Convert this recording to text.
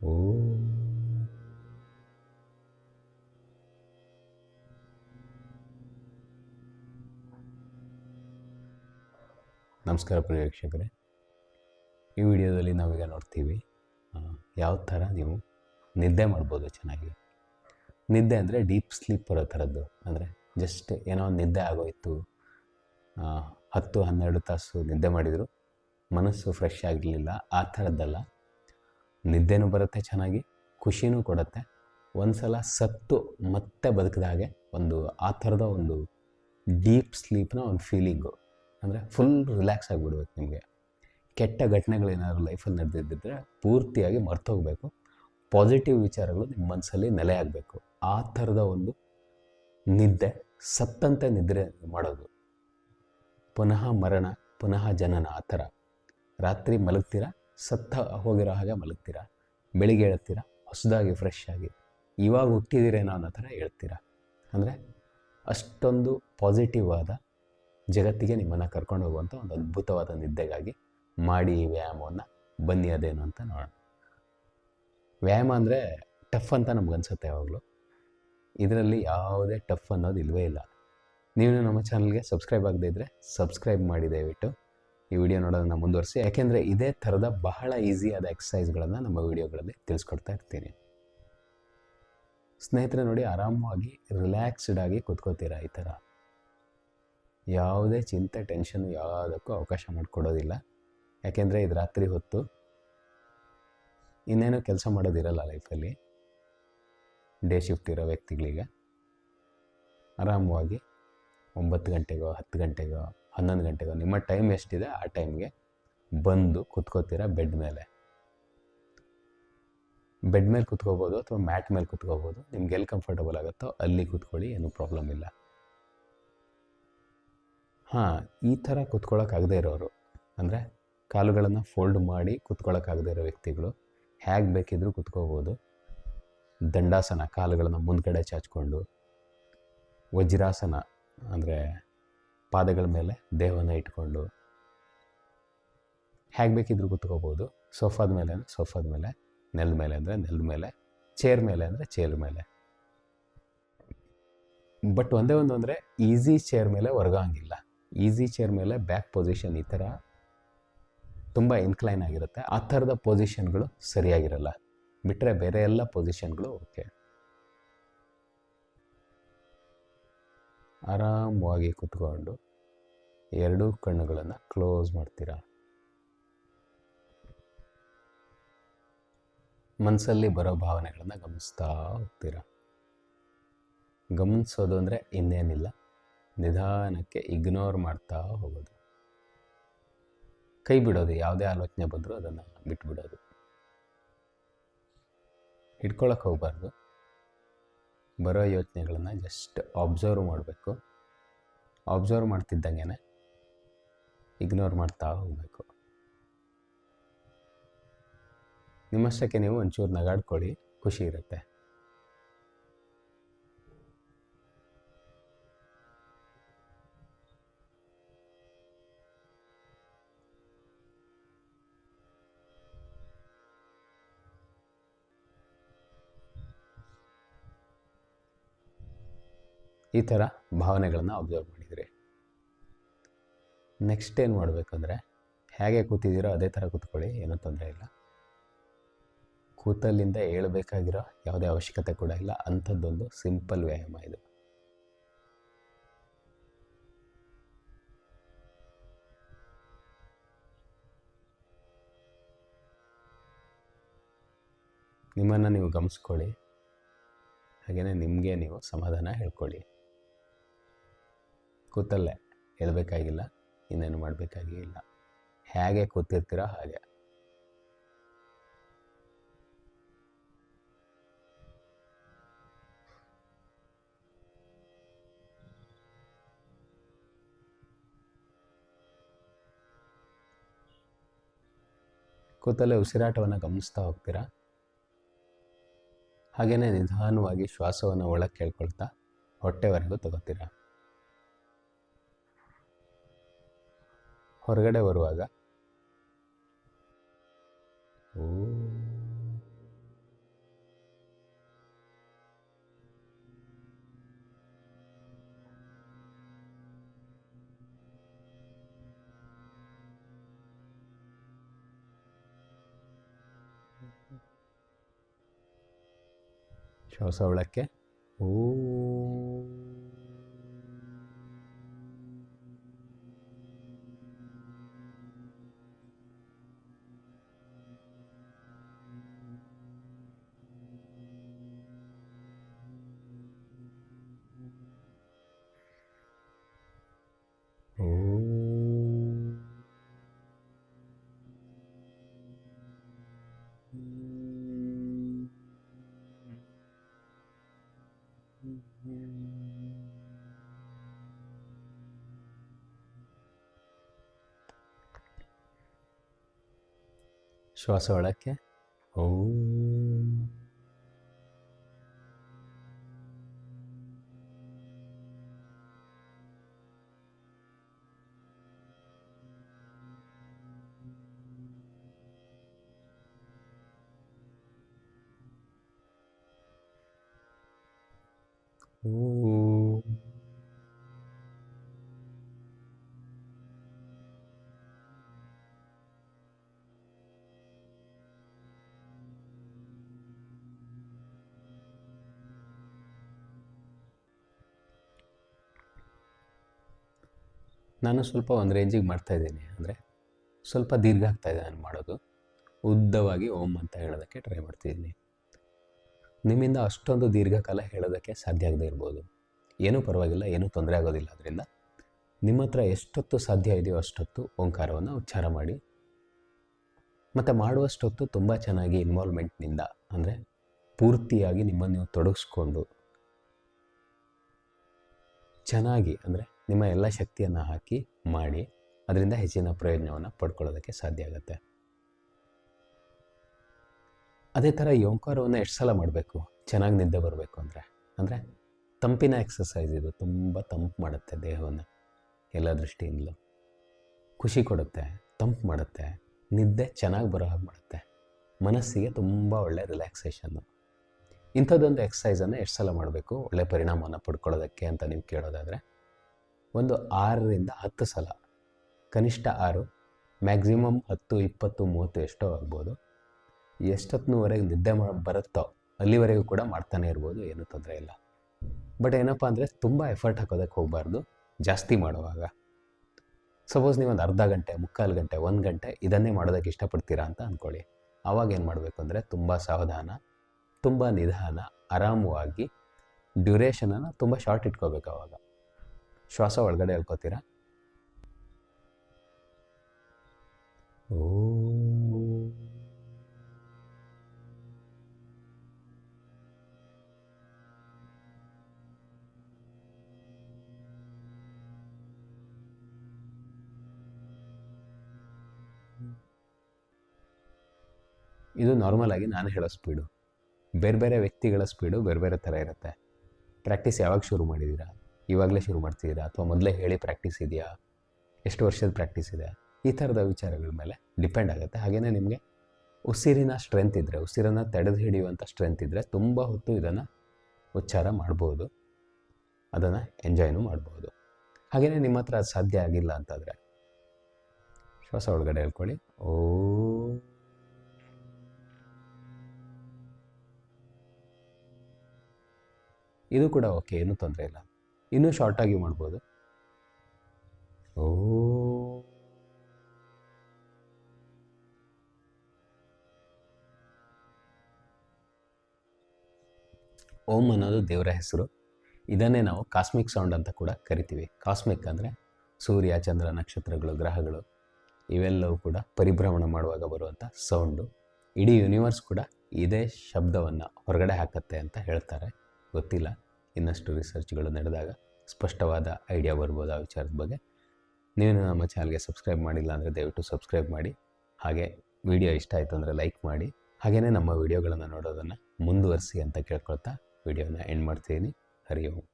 ಓ. ನಮಸ್ಕಾರ ಪ್ರಿಯ ಈ ವಿಡಿಯೋದಲ್ಲಿ ನಾವೀಗ ನೋಡ್ತೀವಿ ಯಾವ ಥರ ನೀವು ನಿದ್ದೆ ಮಾಡ್ಬೋದು ಚೆನ್ನಾಗಿ. ನಿದ್ದೆ ಅಂದರೆ ಡೀಪ್ ಸ್ಲೀಪ್ ಬರೋ ಥರದ್ದು. ಅಂದರೆ ಜಸ್ಟ್ ಏನೋ ಒಂದು ನಿದ್ದೆ ಆಗೋಯ್ತು ಹತ್ತು ಹನ್ನೆರಡು ತಾಸು ನಿದ್ದೆ ಮಾಡಿದರು, ಮನಸ್ಸು ಫ್ರೆಶ್ ಆಗಿರಲಿಲ್ಲ, ಆ ಥರದ್ದಲ್ಲ. ನಿದ್ದೆನೂ ಬರುತ್ತೆ, ಚೆನ್ನಾಗಿ ಖುಷಿನೂ ಕೊಡುತ್ತೆ. ಒಂದು ಸಲ ಸತ್ತು ಮತ್ತೆ ಬದುಕಿದಾಗೆ ಒಂದು ಆ ಥರದ ಒಂದು ಡೀಪ್ ಸ್ಲೀಪ್ನ ಒಂದು ಫೀಲಿಂಗು. ಅಂದರೆ ಫುಲ್ ರಿಲ್ಯಾಕ್ಸ್ ಆಗಿಬಿಡ್ಬೇಕು ನಿಮಗೆ. ಕೆಟ್ಟ ಘಟನೆಗಳೇನಾದ್ರು ಲೈಫಲ್ಲಿ ನಡೆದಿದ್ದರೆ ಪೂರ್ತಿಯಾಗಿ ಮರ್ತೋಗ್ಬೇಕು. ಪಾಸಿಟಿವ್ ವಿಚಾರಗಳು ನಿಮ್ಮ ಮನಸ್ಸಲ್ಲಿ ನೆಲೆ ಆಗಬೇಕು. ಆ ಥರದ ಒಂದು ನಿದ್ದೆ, ಸತ್ತಂತೆ ನಿದ್ರೆ ಮಾಡೋದು. ಪುನಃ ಮರಣ, ಪುನಃ ಜನನ, ಆ ಥರ. ರಾತ್ರಿ ಮಲಗ್ತೀರಾ? ಸತ್ತ ಹೋಗಿರೋ ಹಾಗೆ ಮಲಗ್ತೀರಾ? ಬೆಳಿಗ್ಗೆ ಹೇಳ್ತೀರಾ? ಹೊಸದಾಗಿ ಫ್ರೆಶ್ ಆಗಿ. ಇವಾಗ ಹುಟ್ಟಿದ್ದೀರೇನೋ ಅನ್ನೋ ಥರ ಹೇಳ್ತೀರಾ? ಅಂದರೆ ಅಷ್ಟೊಂದು ಪಾಸಿಟಿವ್ ಆದ ಜಗತ್ತಿಗೆ ನಿಮ್ಮನ್ನು ಕರ್ಕೊಂಡು ಹೋಗುವಂಥ ಒಂದು ಅದ್ಭುತವಾದ ನಿದ್ದೆಗಾಗಿ ಮಾಡಿ ಈ ವ್ಯಾಯಾಮವನ್ನು ಬನ್ನಿ ಅದೇನು ಅಂತ ನೋಡೋಣ. ವ್ಯಾಯಾಮ ಅಂದರೆ ಟಫ್ ಅಂತ ನಮ್ಗೆ ಅನ್ಸುತ್ತೆ ಯಾವಾಗಲೂ. ಇದರಲ್ಲಿ ಯಾವುದೇ ಟಫ್ ಅನ್ನೋದು ಇಲ್ಲವೇ ಇಲ್ಲ. ನೀವು ನಮ್ಮ ಚಾನಲ್ಗೆ ಸಬ್ಸ್ಕ್ರೈಬ್ ಆಗದೇ ಇದ್ದರೆ ಸಬ್ಸ್ಕ್ರೈಬ್ ಮಾಡಿ ದಯವಿಟ್ಟು. ಈ ವಿಡಿಯೋ ನೋಡೋದನ್ನು ಮುಂದುವರಿಸಿ. ಯಾಕೆಂದರೆ ಇದೇ ಥರದ ಬಹಳ ಈಸಿಯಾದ ಎಕ್ಸಸೈಸ್ಗಳನ್ನು ನಮ್ಮ ವಿಡಿಯೋಗಳಲ್ಲಿ ತಿಳಿಸ್ಕೊಡ್ತಾ ಇರ್ತೀನಿ. ಸ್ನೇಹಿತರೆ ನೋಡಿ, ಆರಾಮವಾಗಿ ರಿಲ್ಯಾಕ್ಸ್ಡ್ ಆಗಿ ಕೂತ್ಕೋತೀರಾ ಈ ಥರ ಯಾವುದೇ ಚಿಂತೆ ಟೆನ್ಷನ್ ಯಾವುದಕ್ಕೂ ಅವಕಾಶ ಮಾಡಿಕೊಡೋದಿಲ್ಲ. ಯಾಕೆಂದರೆ ಇದು ರಾತ್ರಿ ಹೊತ್ತು ಇನ್ನೇನೋ ಕೆಲಸ ಮಾಡೋದಿರಲ್ಲ ಲೈಫಲ್ಲಿ ಡೇ ಶಿಫ್ಟ್ ಇರೋ ವ್ಯಕ್ತಿಗಳಿಗೆ. ಆರಾಮವಾಗಿ ಒಂಬತ್ತು ಗಂಟೆಗೋ, ಹತ್ತು ಗಂಟೆಗೋ ಹನ್ನೊಂದು ಗಂಟೆಗೆ ನಿಮ್ಮ ಟೈಮ್ ಎಷ್ಟಿದೆ ಆ ಟೈಮ್ಗೆ ಬಂದು ಕುತ್ಕೋತೀರ ಬೆಡ್ ಮೇಲೆ? ಬೆಡ್ ಮೇಲೆ ಕುತ್ಕೋಬೋದು ಅಥವಾ ಮ್ಯಾಟ್ ಮೇಲೆ ಕುತ್ಕೋಬೋದು? ನಿಮ್ಗೆ ಎಲ್ಲಿ ಕಂಫರ್ಟಬಲ್ ಆಗುತ್ತೋ ಅಲ್ಲಿ ಕುತ್ಕೊಳ್ಳಿ, ಏನೂ ಪ್ರಾಬ್ಲಮ್ ಇಲ್ಲ. ಹಾಂ, ಈ ಥರ ಕುತ್ಕೊಳ್ಳೋಕ್ಕಾಗದೇ ಇರೋರು, ಅಂದರೆ ಕಾಲುಗಳನ್ನು ಫೋಲ್ಡ್ ಮಾಡಿ ಕುತ್ಕೊಳ್ಳೋಕ್ಕಾಗದೇ ಇರೋ ವ್ಯಕ್ತಿಗಳು ಹೇಗೆ ಬೇಕಿದ್ರು ಕುತ್ಕೋಬೋದು. ದಂಡಾಸನ, ಕಾಲುಗಳನ್ನು ಮುಂದ್ಗಡೆ ಚಾಚ್ಕೊಂಡು, ವಜ್ರಾಸನ, ಅಂದರೆ ಪಾದಗಳ ಮೇಲೆ ದೇಹವನ್ನು ಇಟ್ಕೊಂಡು ಹೇಗೆ ಬೇಕಿದ್ರು ಕುತ್ಕೋಬೋದು. ಸೋಫಾದ ಮೇಲೆ ಅಂದರೆ ಸೋಫಾದ ಮೇಲೆ ನೆಲದ ಮೇಲೆ ಅಂದರೆ ನೆಲದ ಮೇಲೆ, ಚೇರ್ ಮೇಲೆ ಅಂದರೆ ಚೇರ್ ಮೇಲೆ. ಬಟ್ ಒಂದೇ ಒಂದು ಅಂದರೆ ಈಸಿ ಚೇರ್ ಮೇಲೆ ಹೊರಗಂಗಿಲ್ಲ ಈಸಿ ಚೇರ್ ಮೇಲೆ ಬ್ಯಾಕ್ ಪೊಸಿಷನ್ ಈ ಥರ ತುಂಬ ಇನ್ಕ್ಲೈನ್ ಆಗಿರುತ್ತೆ. ಆ ಥರದ ಪೊಸಿಷನ್ಗಳು ಸರಿಯಾಗಿರಲ್ಲ. ಬಿಟ್ಟರೆ ಬೇರೆ ಎಲ್ಲ ಪೊಸಿಷನ್ಗಳು ಓಕೆ. ಆರಾಮವಾಗಿ ಕುತ್ಕೊಂಡು ಎರಡೂ ಕಣ್ಣುಗಳನ್ನು ಕ್ಲೋಸ್ ಮಾಡ್ತೀರಾ? ಮನಸ್ಸಲ್ಲಿ ಬರೋ ಭಾವನೆಗಳನ್ನು ಗಮನಿಸ್ತಾ ಹೋಗ್ತೀರಾ? ಗಮನಿಸೋದು ಅಂದರೆ ಇನ್ನೇನಿಲ್ಲ. ನಿಧಾನಕ್ಕೆ ಇಗ್ನೋರ್ ಮಾಡ್ತಾ ಹೋಗೋದು. ಕೈ ಬಿಡೋದು, ಯಾವುದೇ ಆಲೋಚನೆ ಬಂದರೂ ಅದನ್ನು ಬಿಟ್ಬಿಡೋದು. ಹಿಡ್ಕೊಳಕ್ಕೆ ಹೋಗಬಾರ್ದು. ಬರೋ ಯೋಚನೆಗಳನ್ನು ಜಸ್ಟ್ ಅಬ್ಸರ್ವ್ ಮಾಡಬೇಕು. ಅಬ್ಸರ್ವ್ ಮಾಡ್ತಿದ್ದಂಗೆ ಇಗ್ನೋರ್ ಮಾಡ್ತಾ ಹೋಗಬೇಕು. ನಿಮ್ಮಷ್ಟಕ್ಕೆ ನೀವು ಒಂಚೂರು ನಗಾಡ್ಕೊಳ್ಳಿ ಖುಷಿ ಇರುತ್ತೆ. ಈ ಥರ ಭಾವನೆಗಳನ್ನು ಅಬ್ಸರ್ವ್ ನೆಕ್ಸ್ಟ್ ಏನು ಮಾಡಬೇಕಂದ್ರೆ, ಹೇಗೆ ಕೂತಿದ್ದೀರೋ ಅದೇ ಥರ ಕೂತ್ಕೊಳ್ಳಿ, ಏನೂ ತೊಂದರೆ ಇಲ್ಲ. ಕೂತಲ್ಲಿಂದ ಏಳಬೇಕಾಗಿರೋ ಯಾವುದೇ ಅವಶ್ಯಕತೆ ಕೂಡ ಇಲ್ಲ. ಅಂಥದ್ದೊಂದು ಸಿಂಪಲ್ ವ್ಯಾಯಾಮ ಇದು. ನಿಮ್ಮನ್ನು ನೀವು ಗಮನಿಸ್ಕೊಳ್ಳಿ. ಹಾಗೆಯೇ ನಿಮಗೆ ನೀವು ಸಮಾಧಾನ ಹೇಳ್ಕೊಳ್ಳಿ. ಕೂತಲ್ಲೇ ಹೇಳ್ಬೇಕಾಗಿಲ್ಲ. ಇನ್ನೇನು ಮಾಡಬೇಕಾಗಿ ಇಲ್ಲ. ಹೇಗೆ ಕೂತಿರ್ತೀರೋ ಹಾಗೆ. ಕೂತಲ್ಲೇ ಉಸಿರಾಟವನ್ನು ಗಮನಿಸ್ತಾ ಹೋಗ್ತೀರಾ? ಹಾಗೆಯೇ ನಿಧಾನವಾಗಿ ಶ್ವಾಸವನ್ನು ಒಳಗೆ ಕೇಳ್ಕೊಳ್ತಾ ಹೊಟ್ಟೆವರೆಗೂ ತಗೋತೀರಾ? ಹೊರಗಡೆ ಬರುವಾಗ. ಓ. ಶ್ವಾಸ ಒಳಕ್ಕೆ. ಓ. ಶ್ವಾಸ ಒಳಕ್ಕೆ ಓ ಓ. ನಾನು ಸ್ವಲ್ಪ ಒಂದು ರೇಂಜಿಗೆ ಮಾಡ್ತಾಯಿದ್ದೀನಿ ಅಂದರೆ ಸ್ವಲ್ಪ ದೀರ್ಘ ಇದೆ ನಾನು ಮಾಡೋದು. ಉದ್ದವಾಗಿ ಓಂ ಅಂತ ಹೇಳೋದಕ್ಕೆ ಟ್ರೈ ಮಾಡ್ತಿದ್ದೀನಿ. ನಿಮ್ಮಿಂದ ಅಷ್ಟೊಂದು ದೀರ್ಘಕಾಲ ಹೇಳೋದಕ್ಕೆ ಸಾಧ್ಯ ಆಗದೇ ಇರ್ಬೋದು. ಏನೂ ಪರವಾಗಿಲ್ಲ, ಏನೂ ತೊಂದರೆ ಆಗೋದಿಲ್ಲ. ಅದರಿಂದ ನಿಮ್ಮ ಹತ್ರ ಎಷ್ಟೊತ್ತು ಸಾಧ್ಯ ಇದೆಯೋ ಅಷ್ಟೊತ್ತು ಓಂಕಾರವನ್ನು ಉಚ್ಚಾರ ಮಾಡಿ. ಮತ್ತು ಮಾಡುವಷ್ಟೊತ್ತು ತುಂಬ ಚೆನ್ನಾಗಿ ಇನ್ವಾಲ್ವ್ಮೆಂಟ್ನಿಂದ ಅಂದರೆ ಪೂರ್ತಿಯಾಗಿ ನಿಮ್ಮನ್ನು ನೀವು ತೊಡಗಿಸ್ಕೊಂಡು ಚೆನ್ನಾಗಿ, ಅಂದರೆ ನಿಮ್ಮ ಎಲ್ಲ ಶಕ್ತಿಯನ್ನು ಹಾಕಿ ಮಾಡಿ ಅದರಿಂದ ಹೆಚ್ಚಿನ ಪ್ರಯೋಜನವನ್ನು ಪಡ್ಕೊಳ್ಳೋದಕ್ಕೆ ಸಾಧ್ಯ ಆಗುತ್ತೆ. ಅದೇ ಥರ ಯೋಂಕಾರವನ್ನು ಎಷ್ಟು ಸಲ ಮಾಡಬೇಕು? ಚೆನ್ನಾಗಿ ನಿದ್ದೆ ಬರಬೇಕು ಅಂದರೆ? ಅಂದರೆ ತಂಪಿನ ಎಕ್ಸಸೈಸ್ ಇದು ತುಂಬ ತಂಪು ಮಾಡುತ್ತೆ ದೇಹವನ್ನು ಎಲ್ಲ ದೃಷ್ಟಿಯಿಂದಲೂ. ಖುಷಿ ಕೊಡುತ್ತೆ, ತಂಪು ಮಾಡುತ್ತೆ, ನಿದ್ದೆ ಚೆನ್ನಾಗಿ ಬರೋ ಹಾಗೆ ಮಾಡುತ್ತೆ. ಮನಸ್ಸಿಗೆ ತುಂಬ ಒಳ್ಳೆ ರಿಲ್ಯಾಕ್ಸೇಷನ್ನು ಇಂಥದ್ದೊಂದು ಎಕ್ಸಸೈಸನ್ನು ಎಷ್ಟು ಸಲ ಮಾಡಬೇಕು? ಒಳ್ಳೆ ಪರಿಣಾಮವನ್ನು ಪಡ್ಕೊಳ್ಳೋದಕ್ಕೆ ಅಂತ ನೀವು ಕೇಳೋದಾದರೆ ಒಂದು ಆರರಿಂದ ಹತ್ತು ಸಲ. ಕನಿಷ್ಠ ಆರು ಮ್ಯಾಕ್ಸಿಮಮ್ ಹತ್ತು, ಇಪ್ಪತ್ತು, ಮೂವತ್ತು ಎಷ್ಟೋ ಆಗ್ಬೋದು. ಎಷ್ಟೊತ್ತಿನವರೆಗೆ ನಿದ್ದೆ ಮಾ ಬರುತ್ತೋ ಅಲ್ಲಿವರೆಗೂ ಕೂಡ ಮಾಡ್ತಾನೆ ಇರ್ಬೋದು, ಏನೂ ತೊಂದರೆ ಇಲ್ಲ. ಬಟ್ ಏನಪ್ಪ ಅಂದರೆ ತುಂಬ ಎಫರ್ಟ್ ಹಾಕೋದಕ್ಕೆ ಹೋಗಬಾರ್ದು, ಜಾಸ್ತಿ ಮಾಡುವಾಗ. ಸಪೋಸ್ ನೀವು ಒಂದು ಅರ್ಧ ಗಂಟೆ, ಮುಕ್ಕಾಲು ಗಂಟೆ, ಒಂದು ಗಂಟೆ ಇದನ್ನೇ ಮಾಡೋದಕ್ಕೆ ಇಷ್ಟಪಡ್ತೀರಾ ಅಂತ ಅಂದ್ಕೊಳ್ಳಿ ಆವಾಗ ಏನು ಮಾಡಬೇಕು ಅಂದರೆ ತುಂಬ ಸಾವಧಾನ, ತುಂಬ ನಿಧಾನ, ಆರಾಮವಾಗಿ ಡ್ಯೂರೇಷನನ್ನು ತುಂಬ ಶಾರ್ಟ್ ಇಟ್ಕೋಬೇಕು ಆವಾಗ ಶ್ವಾಸ ಒಳಗಡೆ ಹೇಳ್ಕೊತೀರಾ ಓ. ಇದು ನಾರ್ಮಲ್ ಆಗಿ ನಾನು ಹೇಳೋ ಸ್ಪೀಡು ಬೇರೆ ಬೇರೆ ವ್ಯಕ್ತಿಗಳ ಸ್ಪೀಡು ಬೇರೆ ಬೇರೆ ಥರ ಇರುತ್ತೆ. ಪ್ರಾಕ್ಟೀಸ್ ಯಾವಾಗ ಶುರು ಮಾಡಿದ್ದೀರಾ ಇವಾಗಲೇ ಶುರು ಮಾಡ್ತಿದ್ದೀರಾ? ಅಥವಾ ಮೊದಲೇ ಹೇಳಿ ಪ್ರಾಕ್ಟೀಸ್ ಇದೆಯಾ? ಎಷ್ಟು ವರ್ಷದ ಪ್ರಾಕ್ಟೀಸ್ ಇದೆ? ಈ ಥರದ ವಿಚಾರಗಳ ಮೇಲೆ ಡಿಪೆಂಡ್ ಆಗುತ್ತೆ. ಹಾಗೆಯೇ ನಿಮಗೆ ಉಸಿರಿನ ಸ್ಟ್ರೆಂತ್ ಇದ್ದರೆ ಉಸಿರನ್ನು ತಡೆದು ಹಿಡಿಯುವಂಥ ಸ್ಟ್ರೆಂತ್ ಇದ್ದರೆ ತುಂಬ ಹೊತ್ತು ಇದನ್ನು ಉಚ್ಚಾರ ಮಾಡ್ಬೋದು. ಅದನ್ನು ಎಂಜಾಯ್ನೂ ಮಾಡ್ಬೋದು. ಹಾಗೆಯೇ ನಿಮ್ಮ ಹತ್ರ ಅದು ಸಾಧ್ಯ ಆಗಿಲ್ಲ ಅಂತಂದರೆ, ಶ್ವಾಸ ಒಳಗಡೆ ಹೇಳ್ಕೊಳ್ಳಿ. ಓ. ಇದು ಕೂಡ ಓಕೆ ಏನೂ ತೊಂದರೆ ಇಲ್ಲ. ಇನ್ನೂ ಶಾರ್ಟಾಗಿ ಮಾಡ್ಬೋದು. ಓ. ಓಂ ಅನ್ನೋದು ದೇವರ ಹೆಸರು. ಇದನ್ನೇ ನಾವು ಕಾಸ್ಮಿಕ್ ಸೌಂಡ್ ಅಂತ ಕೂಡ ಕರಿತೀವಿ. ಕಾಸ್ಮಿಕ್ ಅಂದರೆ ಸೂರ್ಯ ಚಂದ್ರ ನಕ್ಷತ್ರಗಳು ಗ್ರಹಗಳು ಇವೆಲ್ಲವೂ ಕೂಡ ಪರಿಭ್ರಮಣ ಮಾಡುವಾಗ ಬರುವಂಥ ಸೌಂಡು ಇಡೀ ಯೂನಿವರ್ಸ್ ಕೂಡ ಇದೇ ಶಬ್ದವನ್ನು ಹೊರಗಡೆ ಹಾಕತ್ತೆ ಅಂತ ಹೇಳ್ತಾರೆ. ಗೊತ್ತಿಲ್ಲ. ಇನ್ನಷ್ಟು ರಿಸರ್ಚ್ಗಳು ನಡೆದಾಗ ಸ್ಪಷ್ಟವಾದ ಐಡಿಯಾ ಬರ್ಬೋದು ಆ ವಿಚಾರದ ಬಗ್ಗೆ. ನೀವು ನಮ್ಮ ಚಾನಲ್ಗೆ ಸಬ್ಸ್ಕ್ರೈಬ್ ಮಾಡಿಲ್ಲ ಅಂದರೆ ದಯವಿಟ್ಟು ಸಬ್ಸ್ಕ್ರೈಬ್ ಮಾಡಿ. ಹಾಗೆ ವಿಡಿಯೋ ಇಷ್ಟ ಆಯಿತು ಅಂದರೆ ಲೈಕ್ ಮಾಡಿ. ಹಾಗೆಯೇ ನಮ್ಮ ವಿಡಿಯೋಗಳನ್ನು ನೋಡೋದನ್ನು ಮುಂದುವರಿಸಿ ಅಂತ ಕೇಳ್ಕೊಳ್ತಾ ವಿಡಿಯೋನ ಎಂಡ್ ಮಾಡ್ತೀನಿ ಹರಿ ಓಂ.